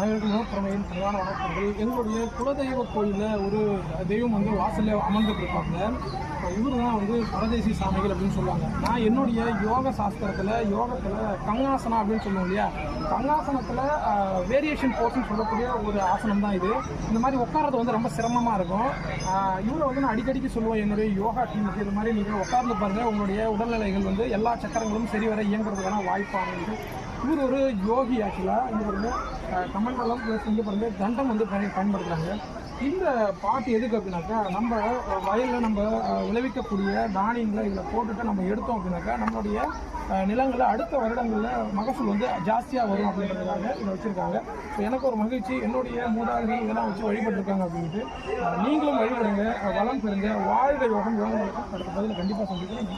அனைவருக்கும் பிரமையின் பிரதான வணக்கங்கள். எங்களுடைய குலதெய்வ கோயிலில் ஒரு தெய்வம் வந்து வாசலில் அமர்ந்துட்டுருப்பாங்க இவர் தான் வந்து பரதேசி சாமிகள் அப்படின்னு சொல்லுவாங்க. நான் என்னுடைய யோக சாஸ்திரத்தில் யோகத்தில் கங்காசனா அப்படின்னு சொல்லுவோம் இல்லையா? கங்காசனத்தில் வேரியேஷன் போர்ஸ்னு சொல்லக்கூடிய ஒரு ஆசனம் தான் இது. இந்த மாதிரி உட்கார்றது வந்து ரொம்ப சிரமமாக இருக்கும். இவரை வந்து நான் அடிக்கடிக்கு சொல்லுவேன் என்னுடைய யோகா டீமுக்கு இது மாதிரி நீங்கள் உட்கார்ந்து பாருங்கள் உங்களுடைய உடல்நிலைகள் வந்து எல்லா சக்கரங்களும் சரி வர இயங்குறதுக்கான வாய்ப்பாக இவர் ஒரு யோகி ஆக்சுவலாக இவர் வந்து அஹ், கமண்டலம் ப்ளஸ் இங்கே பாருங்க தண்டம் வந்து பயன் பயன்படுத்துகிறாங்க இந்த பாட்டு எதுக்கு அப்படின்னாக்கா நம்ம வயலில் நம்ம விளைவிக்கக்கூடிய தானியங்களை இதில் போட்டுட்டு நம்ம எடுத்தோம் அப்படின்னாக்கா நம்மளுடைய நிலங்களை நிலங்களில் அடுத்த வருடங்களில் மகசூல் வந்து ஜாஸ்தியாக வரும் அப்படின்றதுக்காக இதை வச்சுருக்காங்க. ஸோ எனக்கு ஒரு மகிழ்ச்சி என்னுடைய மூதாதைகள் இதெல்லாம் வச்சு வழிபட்டிருக்காங்க அப்படின்ட்டு. நீங்களும் வழிபடுங்க வளம் பெறுங்க வாழ்க யோகம். யோகம் அடுத்த பதில் கண்டிப்பாக சந்திக்கிறேன்.